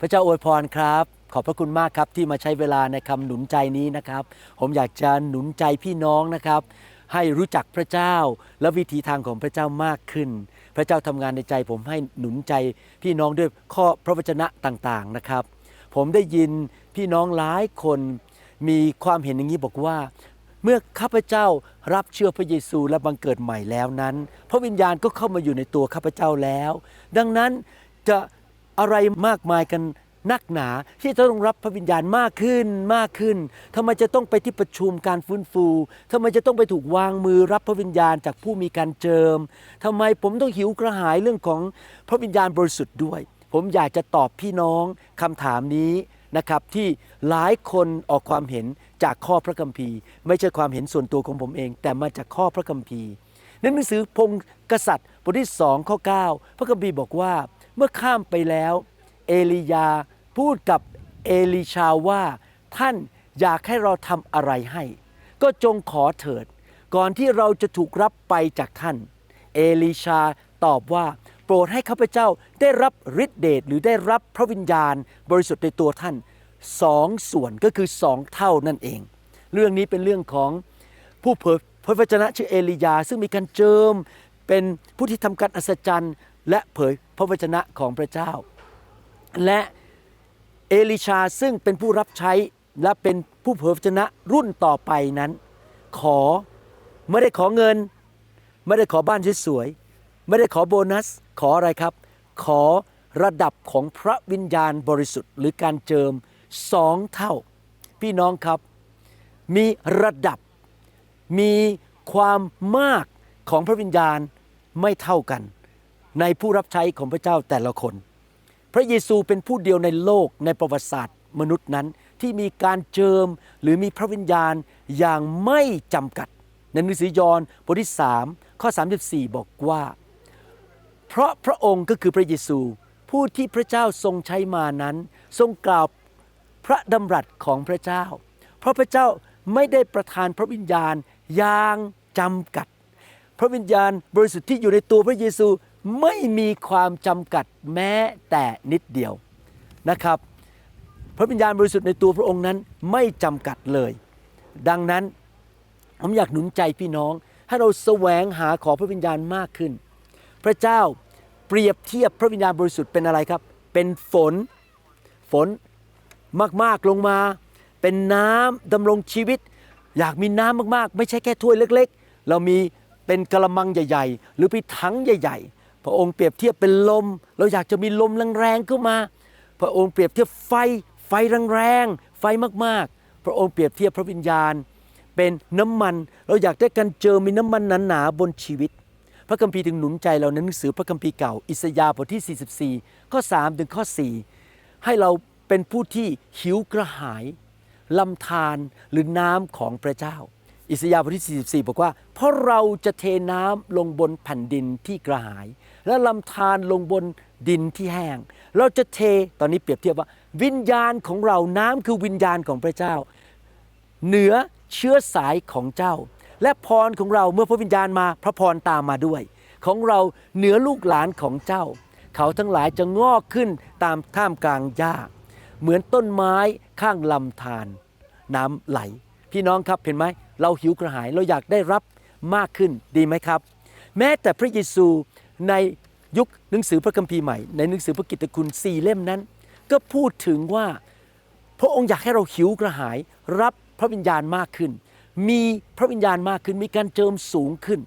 พระเจ้าอวยพรครับ ขอบพระคุณมากครับที่มาใช้เวลาในคำหนุนใจนี้นะครับ ผมอยากจะหนุนใจพี่น้องนะครับ ให้รู้จักพระเจ้าและวิธีทางของพระเจ้ามากขึ้น พระเจ้าทำงานในใจ ผมให้หนุนใจพี่น้องด้วยข้อพระวจนะต่างๆนะครับ ผมได้ยินพี่น้องหลายคนมีความเห็นอย่างนี้บอกว่า เมื่อข้าพเจ้ารับเชื่อพระเยซูและบังเกิดใหม่แล้วนั้น พระวิญญาณก็เข้ามาอยู่ในตัวข้าพเจ้าแล้ว ดังนั้นจะ อะไรมากมายกันนักหนาที่จะต้องรับพระวิญญาณมากขึ้นมากขึ้นทำไมจะต้องไปที่ประชุมการฟื้นฟูทำไมจะต้องไปถูกวางมือรับพระวิญญาณจากผู้มีการเจิมทำไมผมต้องหิวกระหายเรื่องของพระวิญญาณบริสุทธิ์ด้วย ผมอยากจะตอบพี่น้องคำถามนี้นะครับที่หลายคนออกความเห็นจากข้อพระคัมภีร์ ไม่ใช่ความเห็นส่วนตัวของผมเอง แต่มาจากข้อพระคัมภีร์ในหนังสือพงศ์กษัตริย์บทที่สองข้อ 9 พระคัมภีร์บอกว่า เมื่อข้ามไปแล้ว เอลียาพูดกับเอลิชาว่า ท่านอยากให้เราทำอะไรให้ ก็จงขอเถิด ก่อนที่เราจะถูกรับไปจากท่าน เอลิชาตอบว่า โปรดให้ข้าพเจ้าได้รับฤทธิเดชหรือได้รับพระวิญญาณ บริสุทธิ์ในตัวท่านสองส่วนก็คือสองเท่านั่นเอง เรื่องนี้เป็นเรื่องของผู้เผยพระวจนะชื่อเอลียา ซึ่งมีการเจิมเป็นผู้ที่ทำการอัศจรรย์ และเผยพระวจนะของพระเจ้า และเอลิชาซึ่งเป็นผู้รับใช้และเป็นผู้เผยพระวจนะรุ่นต่อไปนั้น ขอไม่ได้ขอเงิน ไม่ได้ขอบ้านสวยๆไม่ได้ขอโบนัส ขออะไรครับ ขอระดับของพระวิญญาณบริสุทธิ์หรือการเจิมสองเท่า พี่น้องครับ มีระดับมีความมากของพระวิญญาณไม่เท่ากัน ในผู้รับใช้ของพระเจ้าแต่ละคน พระเยซูเป็นผู้เดียวในโลกในประวัติศาสตร์ มนุษย์นั้นที่มีการเจิมหรือมีพระวิญญาณอย่างไม่จำกัด ในหนังสือยอห์นบทที่3ข้อ 34 บอกว่า เพราะพระองค์ก็คือพระเยซู ผู้ที่พระเจ้าทรงใช้มานั้น ทรงกล่าวพระดำรัสของพระเจ้า เพราะพระเจ้าไม่ได้ประทานพระวิญญาณอย่างจำกัด พระวิญญาณบริสุทธิ์ที่อยู่ในตัวพระเยซู ไม่มีความจำกัดแม้แต่นิดเดียวนะครับ พระวิญญาณบริสุทธิ์ในตัวพระองค์นั้นไม่จำกัดเลย ดังนั้นผมอยากหนุนใจพี่น้อง ให้เราแสวงหาขอพระวิญญาณมากขึ้น พระเจ้าเปรียบเทียบพระวิญญาณบริสุทธิ์เป็นอะไรครับ เป็นฝน ฝนมากๆลงมา เป็นน้ำดำรงชีวิต อยากมีน้ำมากๆ ไม่ใช่แค่ถ้วยเล็ก ๆ เรามีเป็นกระมังใหญ่ ๆ หรือเป็นถังใหญ่ ๆ พระองค์เปรียบเทียบเป็นลม เราอยากจะมีลมแรงๆเข้ามา พระองค์เปรียบเทียบไฟไฟแรงๆไฟมากๆ พระองค์เปรียบเทียบพระวิญญาณ เป็นน้ำมัน เราอยากได้การเจอมีน้ำมันหนาๆบนชีวิต พระคัมภีร์ถึงหนุนใจเราในหนังสือพระคัมภีร์เก่า อิสยาห์บทที่ 44 ข้อ 3 ถึงข้อ 4 ให้เราเป็นผู้ที่หิวกระหายลำธารหรือน้ำของพระเจ้า อิสยาห์บทที่ 44 บอกว่า เพราะเราจะเทน้ำลงบนแผ่นดินที่กระหาย และลำธารลงบนดินที่แห้ง เราจะเทตอนนี้เปรียบเทียบว่า วิญญาณของเราน้ำคือวิญญาณของพระเจ้า เหนือเชื้อสายของเจ้า และพรของเราเมื่อพระวิญญาณมาพระพรตามมาด้วย ของเราเหนือลูกหลานของเจ้า เขาทั้งหลายจะงอกขึ้นตามท่ามกลางหญ้าเหมือนต้นไม้ข้างลำธารน้ำไหล พี่น้องครับเห็นไหม เราหิวกระหายเราอยากได้รับมากขึ้นดีไหมครับ แม้แต่พระเยซูในยุคหนังสือพระคัมภีร์ใหม่ ในหนังสือพระกิตติคุณสี่เล่มนั้น ก็พูดถึงว่าพระองค์อยากให้เราหิวกระหาย รับพระวิญญาณมากขึ้น มีพระวิญญาณมากขึ้น มีการเจิมสูงขึ้น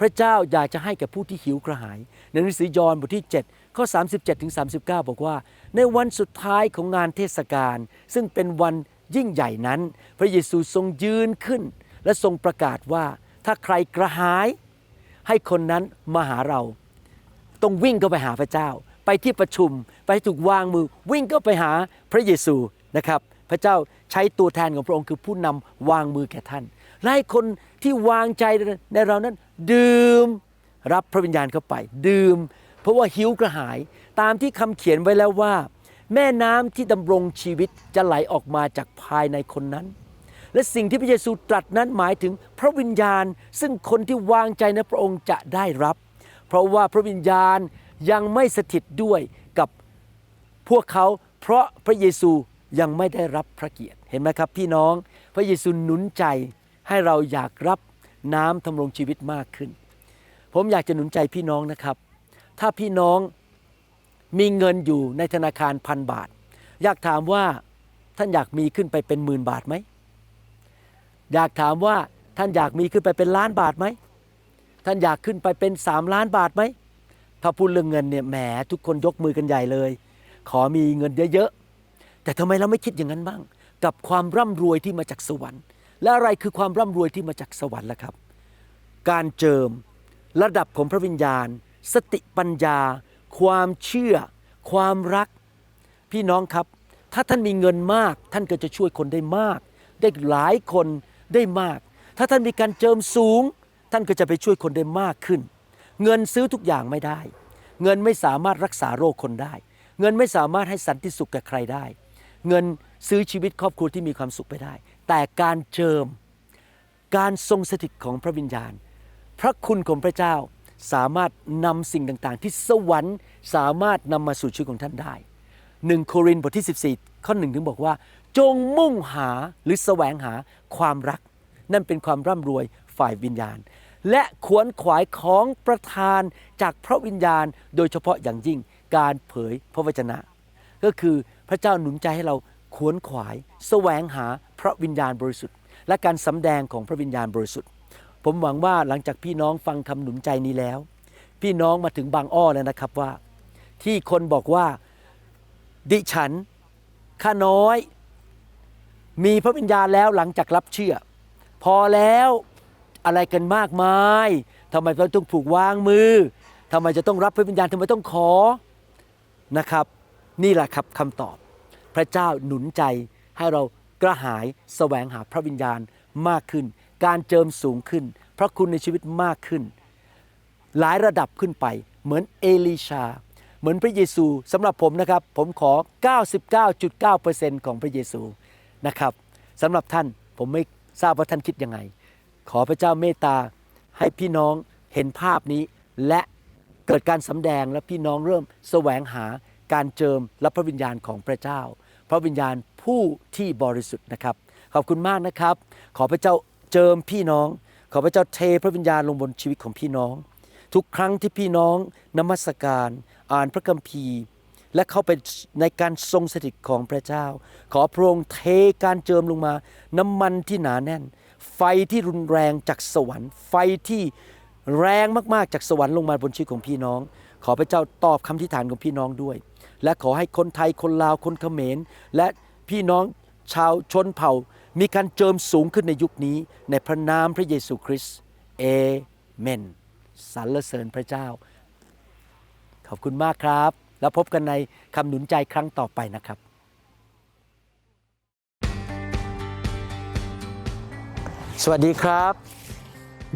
พระเจ้าอยากจะให้แก่ผู้ที่หิวกระหาย ในหนังสือยอห์นบทที่7ข้อ37ถึง39 บอกว่า ในวันสุดท้ายของงานเทศกาลซึ่งเป็นวันยิ่งใหญ่นั้น พระเยซูทรงยืนขึ้น และทรงประกาศว่าถ้าใครกระหาย ให้คนนั้นมาหาเรา ต้องวิ่งเข้าไปหาพระเจ้า ไปที่ประชุมไปถูกวางมือวิ่งเข้าไปหาพระเยซูนะครับ พระเจ้าใช้ตัวแทนของพระองค์คือผู้นำวางมือแก่ท่านและให้คนที่วางใจในเรานั้น ดื่มรับพระวิญญาณเข้าไป ดื่ม เพราะว่าหิวกระหายตามที่คำเขียนไว้แล้วว่า แม่น้ำที่ดำรงชีวิตจะไหลออกมาจากภายในคนนั้น และสิ่งที่พระเยซูตรัสนั้นหมายถึงพระวิญญาณ ซึ่งคนที่วางใจในพระองค์จะได้รับ เพราะว่าพระวิญญาณยังไม่สถิตด้วยกับพวกเขา เพราะพระเยซูยังไม่ได้รับพระเกียรติเห็นไหมครับ พี่น้องพระเยซูหนุนใจให้เราอยากรับน้ำทำรงชีวิตมากขึ้น ผมอยากจะหนุนใจพี่น้องนะครับ ถ้าพี่น้องมีเงินอยู่ในธนาคารพันบาท อยากถามว่าท่านอยากมีขึ้นไปเป็นหมื่นบาทไหม อยากถามว่าท่านอยากมีขึ้นไปเป็นล้านบาทไหม ท่านอยากขึ้นไปเป็นสามล้านบาทไหม ถ้าพูดเรื่องเงินเนี่ยแหมทุกคนยกมือกันใหญ่เลย ขอมีเงินเยอะๆ แต่ทำไมเราไม่คิดอย่างนั้นบ้าง กับความร่ำรวยที่มาจากสวรรค์ และอะไรคือความร่ำรวยที่มาจากสวรรค์ล่ะครับ การเจิมระดับของพระวิญญาณ สติปัญญา ความเชื่อ ความรัก พี่น้องครับ ถ้าท่านมีเงินมาก ท่านก็จะช่วยคนได้มาก ได้หลายคน ได้มาก ถ้าท่านมีการเจิมสูง ท่านก็จะไปช่วยคนได้มากขึ้น เงินซื้อทุกอย่างไม่ได้ เงินไม่สามารถรักษาโรคคนได้ เงินไม่สามารถให้สันติสุขแก่ใครได้ เงินซื้อชีวิตครอบครัวที่มีความสุขไปได้ แต่การเจิม การทรงสถิตของพระวิญญาณ พระคุณของพระเจ้าสามารถนำสิ่งต่างๆ ที่สวรรค์สามารถนำมาสู่ชีวิตของท่านได้หนึ่งโครินธ์บทที่ 14 ข้อหนึ่งถึงบอกว่า จงมุ่งหาหรือแสวงหาความรัก นั่นเป็นความร่ำรวยฝ่ายวิญญาณ และขวนขวายของประทานจากพระวิญญาณ โดยเฉพาะอย่างยิ่งการเผยพระวจนะ ก็คือพระเจ้าหนุนใจให้เราขวนขวาย แสวงหาพระวิญญาณบริสุทธิ์ และการสำแดงของพระวิญญาณบริสุทธิ์ ผมหวังว่าหลังจากพี่น้องฟังคำหนุนใจนี้แล้ว พี่น้องมาถึงบางอ้อแล้วนะครับว่า ที่คนบอกว่า ดิฉันข้าน้อย มีพระวิญญาณแล้วหลังจากรับเชื่อ พอแล้วอะไรกันมากมายทำไมเราต้องผูกวางมือทำไมจะต้องรับพระวิญญาณทำไมต้องขอนะครับ นี่แหละครับคำตอบ พระเจ้าหนุนใจให้เรากระหายแสวงหาพระวิญญาณมากขึ้น การเจิมสูงขึ้น พระคุณในชีวิตมากขึ้น หลายระดับขึ้นไป เหมือนเอลีชา เหมือนพระเยซูสำหรับผมนะครับ ผมขอ 99.9%ของพระเยซู นะครับสำหรับท่านผมไม่ทราบว่าท่านคิดยังไง ขอพระเจ้าเมตตาให้พี่น้องเห็นภาพนี้และเกิดการสำแดงและพี่น้องเริ่มแสวงหาการเจิมและพระวิญญาณของพระเจ้า พระวิญญาณผู้ที่บริสุทธิ์นะครับ ขอบคุณมากนะครับ ขอพระเจ้าเจิมพี่น้อง ขอพระเจ้าเทพระวิญญาณลงบนชีวิตของพี่น้อง ทุกครั้งที่พี่น้องนมัสการ อ่านพระคัมภีร์ และเข้าไปในการทรงสถิตของพระเจ้า ขอพระองค์เทการเจิมลงมา น้ำมันที่หนาแน่น ไฟที่รุนแรงจากสวรรค์ ไฟที่แรงมากๆจากสวรรค์ลงมาบนชีวิตของพี่น้อง ขอพระเจ้าตอบคำที่ฐานของพี่น้องด้วย และขอให้คนไทยคนลาวคนเขมร และพี่น้องชาวชนเผ่า มีการเจิมสูงขึ้นในยุคนี้ ในพระนามพระเยซูคริสต์เอเมนสรรเสริญพระเจ้า ขอบคุณมากครับ แล้วพบกันในคำหนุนใจครั้งต่อไปนะครับ สวัสดีครับ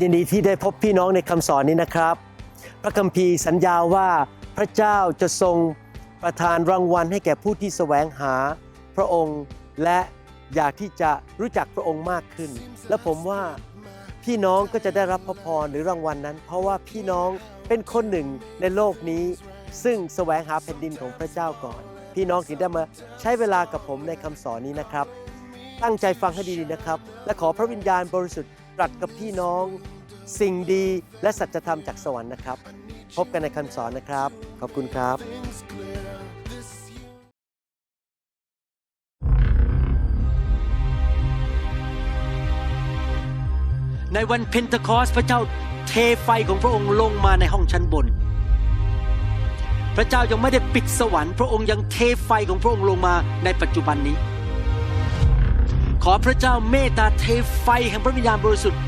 ยินดีที่ได้พบพี่น้องในคำสอนนี้นะครับ พระคัมภีร์สัญญาว่าพระเจ้าจะทรงประทานรางวัลให้แก่ผู้ที่แสวงหาพระองค์และอยากที่จะรู้จักพระองค์มากขึ้น และผมว่าพี่น้องก็จะได้รับพระพรหรือรางวัลนั้น เพราะว่าพี่น้องเป็นคนหนึ่งในโลกนี้ ซึ่งแสวงหาแผ่นดินของพระเจ้าก่อน พี่น้องถึงได้มาใช้เวลากับผมในคำสอนนี้นะครับ ตั้งใจฟังให้ดีๆนะครับ และขอพระวิญญาณบริสุทธิ์ตรัสกับพี่น้อง สิ่งดีและสัจธรรมจากสวรรค์นะครับ พบกันในคำสอนนะครับ ขอบคุณครับ ในวันเพนทคอสพระเจ้าเทไฟของพระองค์ลงมาในห้องชั้นบน พระเจ้ายังไม่ได้ปิดสวรรค์ พระองค์ยังเทไฟของพระองค์ลงมาในปัจจุบันนี้ ขอพระเจ้าเมตตาเทไฟแห่งพระวิญญาณบริสุทธิ์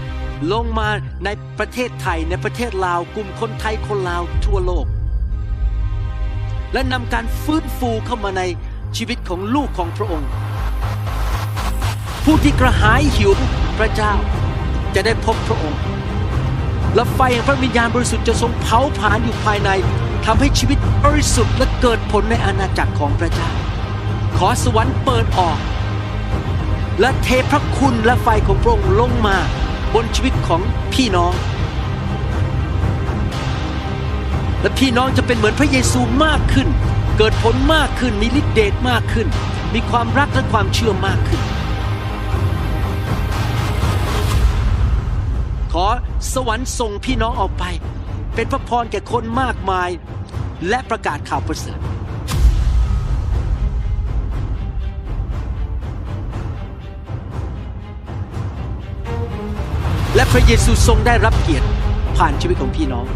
ลงมาในประเทศไทยในประเทศลาวกลุ่มคนไทยคนลาวทั่วโลก และนำการฟื้นฟูเข้ามาในชีวิตของลูกของพระองค์ ผู้ที่กระหายหิวพระเจ้าจะได้พบพระองค์และไฟแห่งพระวิญญาณบริสุทธิ์จะทรงเผาผลาญอยู่ภายใน ทำให้ชีวิตบริสุทธิ์และเกิดผลในอาณาจักรของพระเจ้า ขอสวรรค์เปิดออก และเทพระคุณและไฟของพระองค์ลงมาบนชีวิตของพี่น้อง และพี่น้องจะเป็นเหมือนพระเยซูมากขึ้น เกิดผลมากขึ้น มีฤทธิเดชมากขึ้น มีความรักและความเชื่อมากขึ้น ขอสวรรค์ส่งพี่น้องออกไป เป็นพระพรแก่คนมากมาย และประกาศข่าวประเสริฐและพระเยซูทรงได้รับเกียรติผ่านชีวิตของพี่น้อง